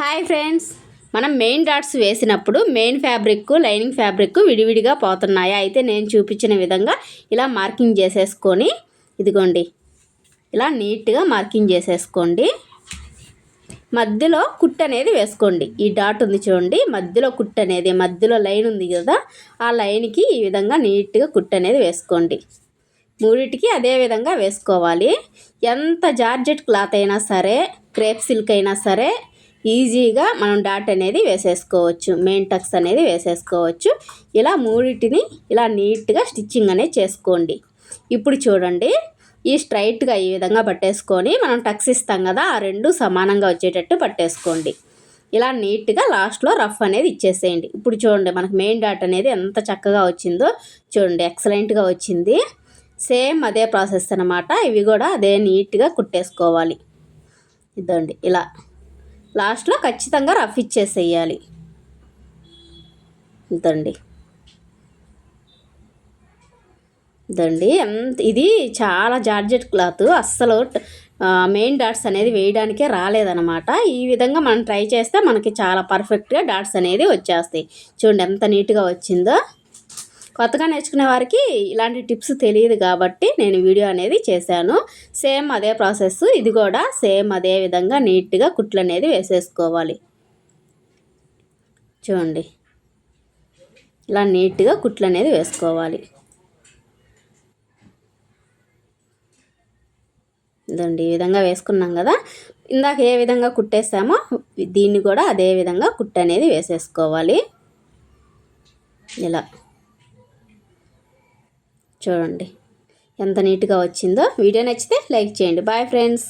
Hi friends. మనం main dots వేసినప్పుడు main fabric lining fabric విడివిడిగా పోతున్నాయి? అయితే నేను చూపించిన విధంగా ఇలా మార్కింగ్ చేసేసుకొని ఇదిగోండి. ఇలా నీట్గా మార్కింగ్ చేసేసుకోండి. మధ్యలో కుట్ అనేది వేసుకోండి. ఈ డాట్ ఉంది చూడండి. మధ్యలో కుట్ అనేది మధ్యలో లైన్ ఉంది కదా ఆ లైన్కి ఈ విధంగా నీట్గా కుట్ అనేది వేసుకోండి. మూడింటికి అదే విధంగా వేసుకోవాలి. ఎంత జార్జెట్ క్లాత్ అయినా సరే క్రేప్ సిల్క్ అయినా సరే ఈజీగా మనం డాట్ అనేది వేసేసుకోవచ్చు. మెయిన్ టక్స్ అనేది వేసేసుకోవచ్చు. ఇలా మూడింటిని ఇలా నీట్గా స్టిచ్చింగ్ అనేది చేసుకోండి. ఇప్పుడు చూడండి ఈ స్ట్రైట్గా ఈ విధంగా పట్టేసుకొని మనం టక్స్ ఇస్తాం కదా ఆ రెండు సమానంగా వచ్చేటట్టు పట్టేసుకోండి. ఇలా నీట్గా లాస్ట్లో రఫ్ అనేది ఇచ్చేసేయండి. ఇప్పుడు చూడండి మనకు మెయిన్ డాట్ అనేది ఎంత చక్కగా వచ్చిందో చూడండి ఎక్సలెంట్గా వచ్చింది. సేమ్ అదే ప్రాసెస్ అనమాట ఇవి కూడా అదే నీట్గా కుట్టేసుకోవాలి. ఇదండి ఇలా. లాస్ట్లో ఖచ్చితంగా రఫ్ ఇచ్చేసేయాలి. ఇదండి. ఇదండి. ఎంత ఇది చాలా జార్జెట్ క్లాత్. అస్సలు మెయిన్ డాట్స్ అనేది వేయడానికే రాలేదనమాట ఈ విధంగా మనం ట్రై చేస్తే మనకి చాలా పర్ఫెక్ట్గా డాట్స్ అనేది వచ్చేస్తాయి. చూడండి ఎంత నీట్గా వచ్చిందో. కొత్తగా నేర్చుకునే వారికి ఇలాంటి టిప్స్ తెలియదు కాబట్టి నేను వీడియో అనేది చేశాను. సేమ్ అదే ప్రాసెస్. ఇది కూడా సేమ్ అదే విధంగా నీట్గా కుట్లు అనేది వేసేసుకోవాలి. చూడండి. ఇలా నీట్గా కుట్లు అనేది వేసుకోవాలి. ఇదండి ఈ విధంగా వేసుకున్నాం కదా. ఇందాక ఏ విధంగా కుట్టేసామో దీన్ని కూడా అదే విధంగా కుట్టు అనేది వేసేసుకోవాలి. ఇలా. చూడండి. ఎంత నీట్గా వచ్చిందో. వీడియో నచ్చితే లైక్ చేయండి. Bye friends.